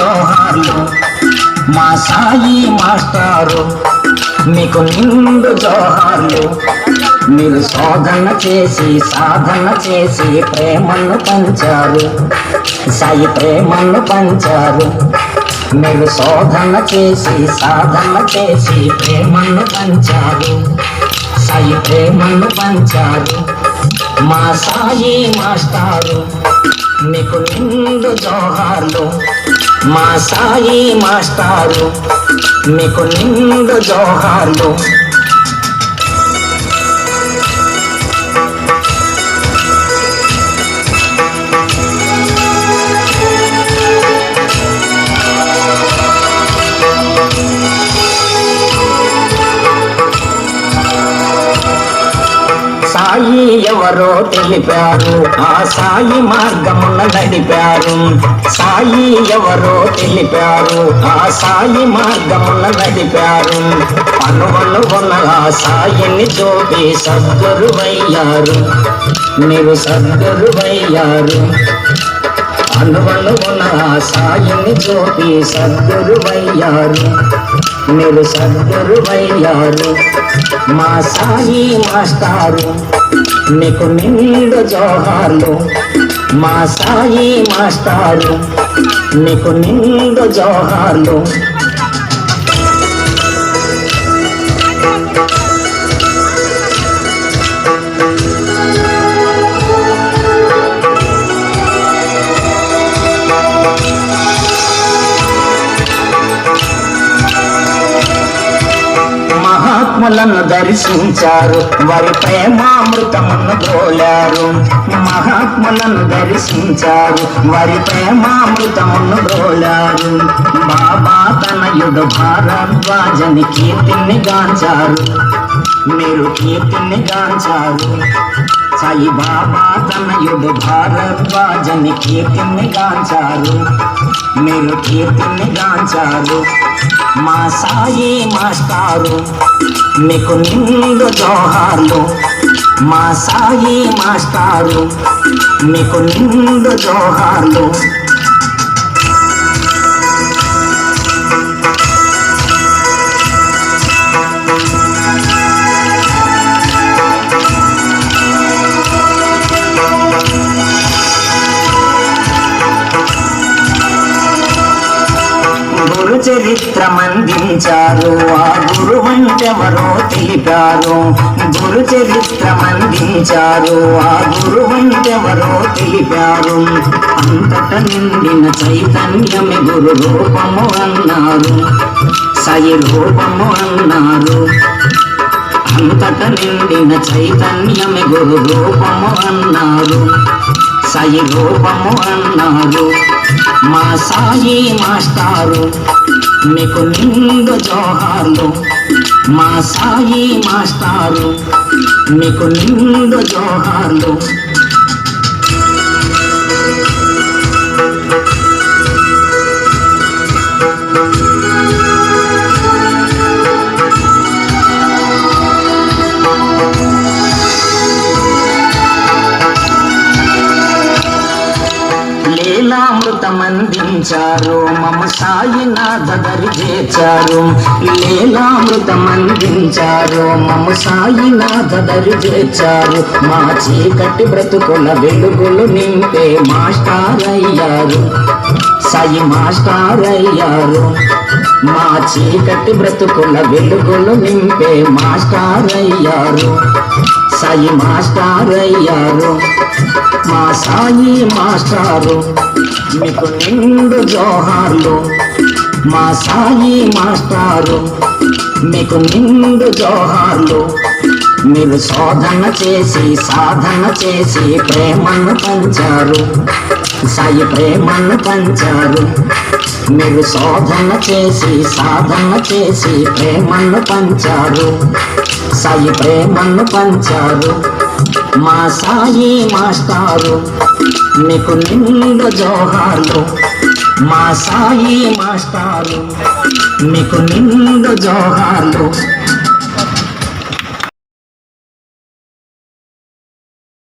జోహార్లు మా సాయి మాస్టారు మీకు నిండు జోహార్లు. మీరు శోధన చేసి సాధన చేసి ప్రేమను పంచారు. సాయి ప్రేమను పంచారు. మీరు శోధన చేసి సాధన చేసి ప్రేమను పంచారు. సాయి ప్రేమను పంచారు. మా సాయి మాస్టారు మీకు నిండు జోహార్లు. మా సాయి మాస్టారు మీకు నిండు జోహార్లు. సాయి ఎవరో తెలిపారు. ఆ సాయి మార్గమున నడిపారు. సాయి ఎవరో తెలిపారు. ఆ సాయి మార్గమున నడిపారు. అనువనువున ఆ సాయిని చూపి సద్గురువయ్యారు. మీరు సద్గురువయ్యారు. అనువనువున ఆ సాయిని చూపి సద్గురువయ్యారు. మీరు సద్గురువయ్యారు మా సాయి మాస్టారు మీకు నిండు జోహార్లు మా సాయి మాస్టారు మీకు నిండు జోహార్లు మహాత్ములను దర్శించారు. వారి ప్రేమామృతమును గోలారు. మహాత్ములను దర్శించారు. వారి ప్రేమామృతమును గోలారు. బాబా తనయుడు భారద్వాజని కీర్తిని గాంచారు. మీరు కీర్తిని గాంచారు. సాయి బాబా తనయుడు భారద్వాజని కీర్తిని గాంచారు మీరు కీర్తిని గాంచారు మా సాయి మాస్టారు మీకు నిండు జోహార్లు మా సాయి మాస్టారు మీకు నిండు జోహార్లు గురు చరిత్రమందించారు ఆ గురువంటెవరో తెలిపారు. గురు చరిత్రమందించారు ఆ గురువంటెవరో తెలిపారు. అంతట నిండిన చైతన్యమి గురు రూపము అన్నారు. సాయి రూపము అన్నారు. అంతట నిండిన చైతన్యమి గురు రూపము అన్నారు. సాయి రూపము అన్నారు. మా సాయి మాస్టారు మీకు నిండు జోహార్లు మా సాయి మాస్టారు మీకు నిండు జోహార్లు లీలామృతమందించారు. మమ సాయినాథ దరి చేర్చారు లీలామృతమందించారు. మమ సాయినాథ దరి చేర్చారు మా చీకటి బ్రతుకుల వెలుగులు నింపే మాస్టర్ అయ్యారు సాయి మాస్టార్ అయ్యారు మా చీకటి బ్రతుకుల వెలుగులు నింపే మాస్టార్ అయ్యారు సాయి మాస్టర్ అయ్యారు మా సాయి మాస్టారు మీకు నిండు జోహార్లు. మా సాయి మాస్టారు మీకు నిండు జోహార్లు. మీరు శోధన చేసి సాధన చేసి ప్రేమను పంచారు. సాయి ప్రేమను పంచారు. మీరు శోధన చేసి సాధన చేసి ప్రేమను పంచారు. సాయి ప్రేమను పంచారు. మా సాయి మాస్టారు మీకు నిండు జోహార్లు. మా సాయి మాస్టారు మీకు నిండు జోహార్లు.